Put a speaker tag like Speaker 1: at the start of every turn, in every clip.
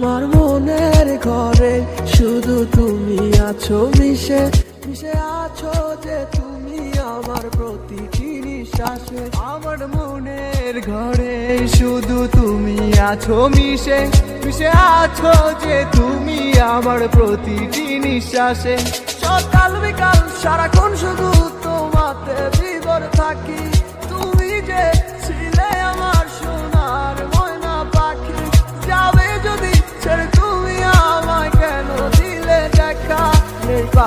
Speaker 1: আমার মনের ঘরে শুধু তুমি আছো, মিশে মিশে আছো যে তুমি আমার প্রতিটি নিঃশ্বাসে।
Speaker 2: আমার মনের ঘরে শুধু তুমি আছো, মিশে মিশে আছো যে তুমি আমার প্রতিটি নিঃশ্বাসে।
Speaker 1: সকাল বিকাল, সারাক্ষণ শুধু তোমাতে বিবর থাকি।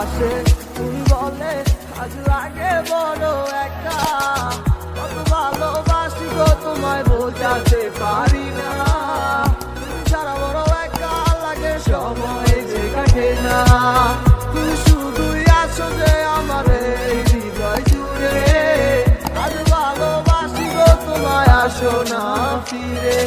Speaker 1: পাশে তুমি বলে, আজ লাগে বড় একা। কত ভালোবাসি গো, তোমায় বোঝাতে পারি না। তুমি ছাড়া বড় একা লাগে সময় যে কাটে না। তুমি শুধুই আছো যে আমার হৃদয় জুড়ে। আজ ভালোবাসি গো, তোমায় আসো না ফিরে।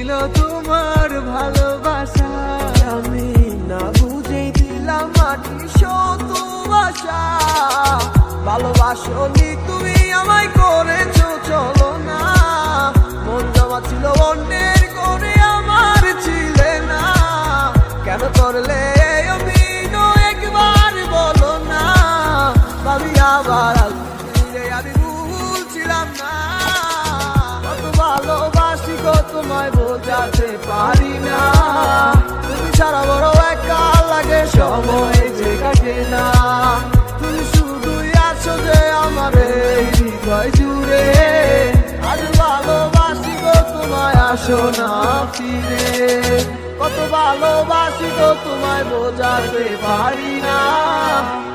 Speaker 2: ছিল তোমার ভালোবাসা।
Speaker 1: আমি না বুঝে দিলাম মাটি শত ভাষা ভালোবাসনি তুমি আমায় তোমায় বোঝাতে পারি না। তুমি ছাড়া বড় একা লাগে সময় যে কাটে না। তুমি শুধুই আছো যে আমার হৃদয় জুড়ে। আজ ভালোবাসি গো, তোমায় আসো না ফিরে। কত ভালোবাসি গো, তোমায় বোঝাতে পারি না।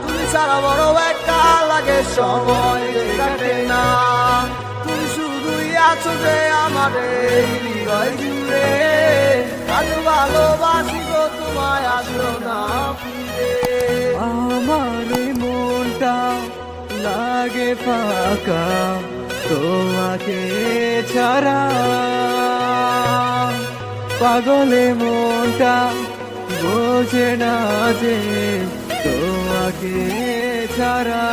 Speaker 1: তুমি ছাড়া বড় একা লাগে সময় কাটে না। তুমি শুধুই আছো যে আমার হৃদয় জুড়ে আজ ভালোবাসি গো তোমায় না
Speaker 2: আমার মনটা লাগে ফাঁকা, তোমাকে ছাড়া। পাগলে মনটা বোঝে না যে তোমাকে ছাড়া।